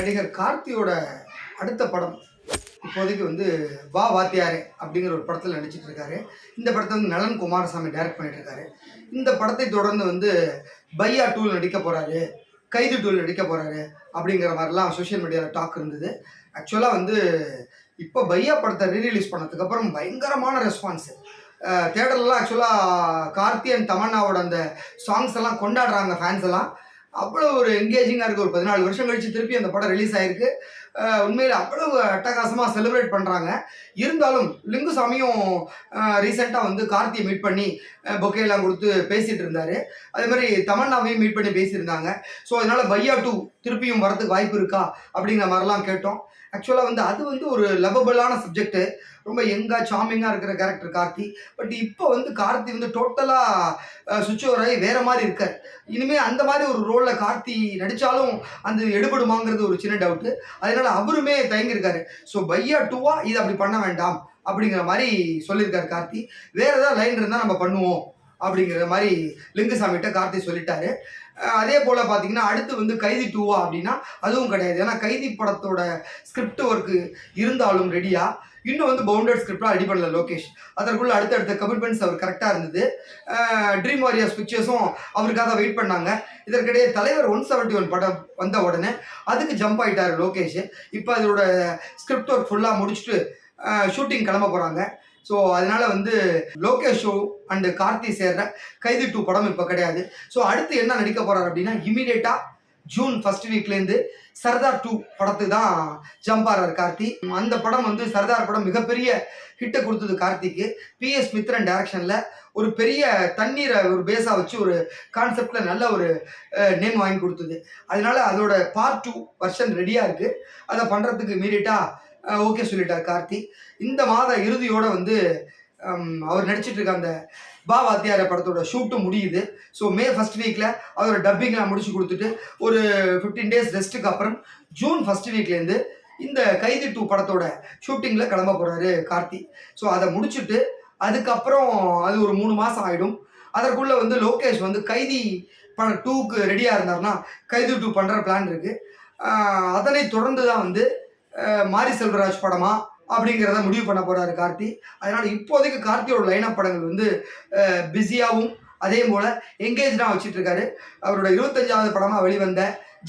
நடிகர் கார்த்தியோட அடுத்த படம் இப்போதைக்கு வந்து வா வாத்தியாரே அப்படிங்கிற ஒரு படத்தில் நடிச்சிட்டு இருக்காரு. இந்த படத்தை வந்து நலன் குமாரசாமி டைரக்ட் பண்ணிட்டு இருக்காரு. இந்த படத்தை தொடர்ந்து வந்து பையா டூல் நடிக்க போறாரு கைது டூல் நடிக்க போறாரு அப்படிங்கிற மாதிரிலாம் சோஷியல் மீடியாவில் டாக் இருந்தது. ஆக்சுவலாக வந்து இப்போ பையா படத்தை ரீரிலீஸ் பண்ணதுக்கப்புறம் பயங்கரமான ரெஸ்பான்ஸு தேட்டர்லாம் ஆக்சுவலாக கார்த்தி அண்ட் தமன்னாவோட அந்த சாங்ஸ் எல்லாம் கொண்டாடுறாங்க ஃபேன்ஸ் எல்லாம். அவ்வளோ ஒரு என்கேஜிங்காக இருக்குது ஒரு பதினாலு வருஷம் கழிச்சு திருப்பி அந்த படம் ரிலீஸ் ஆயிருக்கு. உண்மையில் அவ்வளவு அட்டகாசமாக செலிப்ரேட் பண்ணுறாங்க இருந்தாலும் லிங்குசாமியும் ரீசெண்டாக வந்து கார்த்தியை மீட் பண்ணி பொக்கேலாம் கொடுத்து பேசிகிட்டு இருந்தார். அதே மாதிரி தமன்னாவையும் மீட் பண்ணி பேசியிருந்தாங்க. ஸோ அதனால் பையா டூ திருப்பியும் வரதுக்கு வாய்ப்பு இருக்கா? அப்படிங்கிற மாதிரிலாம் கேட்டோம். ஆக்சுவலாக வந்து அது வந்து ஒரு லவபிளான சப்ஜெக்ட்டு ரொம்ப யங்காக சாமிங்காக இருக்கிற கேரக்டர் கார்த்தி. பட் இப்போ வந்து கார்த்தி வந்து டோட்டலாக சுவிட்ச் ஓவர் ஆகி வேறு மாதிரி இருக்கார். இனிமேல் அந்த மாதிரி ஒரு ரோலில் கார்த்தி நடித்தாலும் அந்த எடுபடுமாங்கிறது ஒரு சின்ன டவுட்டு அதனால அவருமே தயங்கியிருக்காரு. ஸோ பையா டூவா இது அப்படி பண்ண வேண்டாம் அப்படிங்கிற மாதிரி சொல்லியிருக்காரு கார்த்தி. வேற ஏதாவது லைன் இருந்தால் நம்ம பண்ணுவோம் அப்படிங்கிற மாதிரி லிங்குசாமிகிட்ட கார்த்தி சொல்லிட்டாரு. அதே போல் பார்த்தீங்கன்னா அடுத்து வந்து கைதி டூவா அப்படின்னா அதுவும் கிடையாது. ஏன்னா கைதி படத்தோட ஸ்கிரிப்ட் ஒர்க்கு இருந்தாலும் ரெடியாக இன்னும் வந்து பவுண்டட் ஸ்கிரிப்டாக ரெடி பண்ணல லோகேஷ். அதற்குள்ள அடுத்தடுத்த கமிட்மெண்ட்ஸ் அவர் கரெக்டாக இருந்தது. ட்ரீம் வாரியர்ஸ் பிக்சர்ஸும் அவருக்காக வெயிட் பண்ணாங்க. இதற்கிடையே தலைவர் ஒன் செவன்ட்டி ஒன் படம் வந்த உடனே அதுக்கு ஜம்ப் ஆகிட்டார் லோகேஷ். இப்போ அதோட ஸ்கிரிப்ட் ஒர்க் ஃபுல்லாக முடிச்சுட்டு ஷூட்டிங் கிளம்ப போகிறாங்க ஸோ அதனால் வந்து லோகேஷ் ஷோ அண்டு கார்த்தி சேர்ற கைதி டூ படம் இப்போ கிடையாது. ஸோ அடுத்து என்ன நடிக்க போகிறார் அப்படின்னா இமீடியட்டாக ஜூன் ஃபர்ஸ்ட் வீக்லேருந்து சர்தார் டூ படத்துக்கு தான் ஜம்ப் ஆறார் கார்த்தி. அந்த படம் வந்து சர்தார் படம் மிகப்பெரிய ஹிட்டை கொடுத்தது கார்த்திக்கு. பிஎஸ் மித்ரன் டைரக்ஷனில் ஒரு பெரிய தண்ணீரை ஒரு பேஸாக வச்சு ஒரு கான்செப்டில் நல்ல ஒரு நேம் வாங்கி கொடுத்தது. அதனால அதோட பார்ட் டூ வர்ஷன் ரெடியாக இருக்குது அதை பண்ணுறதுக்கு மீறிட்டா ஓகே சொல்லிட்டார் கார்த்தி. இந்த மாத இறுதியோடு வந்து அவர் நடிச்சிட்டு இருக்க அந்த பா வாத்தியார படத்தோட ஷூட்டும் முடியுது. ஸோ மே ஃபர்ஸ்ட் வீக்கில் அதோட டப்பிங்லாம் முடிச்சு கொடுத்துட்டு ஒரு ஃபிஃப்டீன் டேஸ் ரெஸ்ட்டுக்கு அப்புறம் ஜூன் ஃபர்ஸ்ட் வீக்லேருந்து இந்த கைதி டூ படத்தோட ஷூட்டிங்கில் கிளம்ப போகிறாரு கார்த்தி. ஸோ அதை முடிச்சுட்டு அதுக்கப்புறம் அது ஒரு மூணு மாதம் ஆகிடும் அதற்குள்ளே வந்து லோகேஷ் வந்து கைதி பண டூக்கு ரெடியாக இருந்தார்னா கைதி டூ பண்ணுற பிளான் இருக்குது அதனை தொடர்ந்து தான் வந்து மாரி செல்வராஜ் படமாக அப்படிங்கிறத முடிவு பண்ண போகிறாரு கார்த்தி. அதனால் இப்போதைக்கு கார்த்தியோட லைனப் படங்கள் வந்து பிஸியாகவும் அதே போல் எங்கேஜாக வச்சுட்ருக்காரு அவரோட இருபத்தஞ்சாவது படமாக வெளிவந்த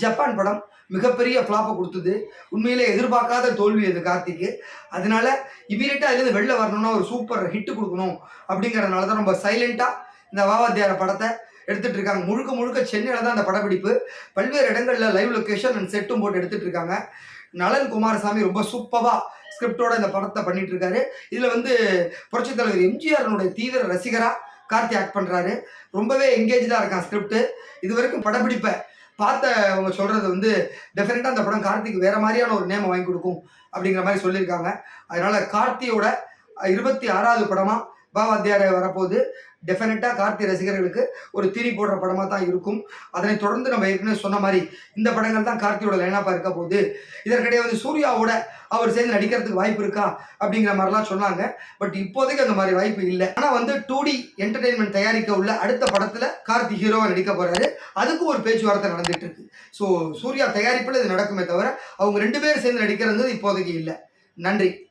ஜப்பான் படம் மிகப்பெரிய ஃப்ளாப்பை கொடுத்தது. உண்மையிலே எதிர்பார்க்காத தோல்வி அது கார்த்திக்கு. அதனால இமீடியட்டாக அதுலேருந்து வெளில வரணும்னா ஒரு சூப்பர் ஹிட் கொடுக்கணும் அப்படிங்கிறதுனால தான் ரொம்ப சைலண்ட்டாக இந்த வாவாத்தியார படத்தை எடுத்துட்டு இருக்காங்க. முழுக்க முழுக்க சென்னையில் தான் அந்த படப்பிடிப்பு. பல்வேறு இடங்களில் லைவ் லொக்கேஷன் அண்ட் செட்டும் போட்டு எடுத்துட்டு இருக்காங்க. நலன் குமாரசாமி ரொம்ப சூப்பராக ஸ்கிரிப்டோட இந்த படத்தை பண்ணிட்டு இருக்காரு இதில் வந்து புரட்சித் தலைவர் எம்ஜிஆர்னுடைய தீவிர ரசிகராக கார்த்தி ஆக்ட் பண்ணுறாரு ரொம்பவே எங்கேஜாக இருக்கான் ஸ்கிரிப்ட் இது வரைக்கும் படப்பிடிப்பை. பார்த்த அவங்க சொல்கிறது வந்து டெஃபினட்டாக அந்த படம் கார்த்திக்கு வேற மாதிரியான ஒரு நேமை வாங்கி கொடுக்கும் அப்படிங்கிற மாதிரி சொல்லியிருக்காங்க. அதனால கார்த்தியோட இருபத்தி ஆறாவது படமாக பாவாத்தியாரை வரப்போது டெஃபினட்டாக கார்த்தி ரசிகர்களுக்கு ஒரு திரி போடுற படமாக தான் இருக்கும். அதனை தொடர்ந்து நம்ம ஏற்கனவே சொன்ன மாதிரி இந்த படங்கள் தான் கார்த்தியோட லைனாப்பாக இருக்க போகுது. இதற்கிடையே வந்து சூர்யாவோட அவர் சேர்ந்து நடிக்கிறதுக்கு வாய்ப்பு இருக்கா? அப்படிங்கிற மாதிரிலாம் சொன்னாங்க. பட் இப்போதைக்கு அந்த மாதிரி வாய்ப்பு இல்லை. ஆனால் வந்து டூ டி என்டர்டெயின்மெண்ட் தயாரிக்க உள்ள அடுத்த படத்தில் கார்த்தி ஹீரோவை நடிக்க போகிறாரு அதுக்கு ஒரு பேச்சுவார்த்தை நடந்துட்டு இருக்கு. ஸோ சூர்யா தயாரிப்பில் இது நடக்குமே தவிர அவங்க ரெண்டு பேரும் சேர்ந்து நடிக்கிறது இப்போதைக்கு இல்லை. நன்றி.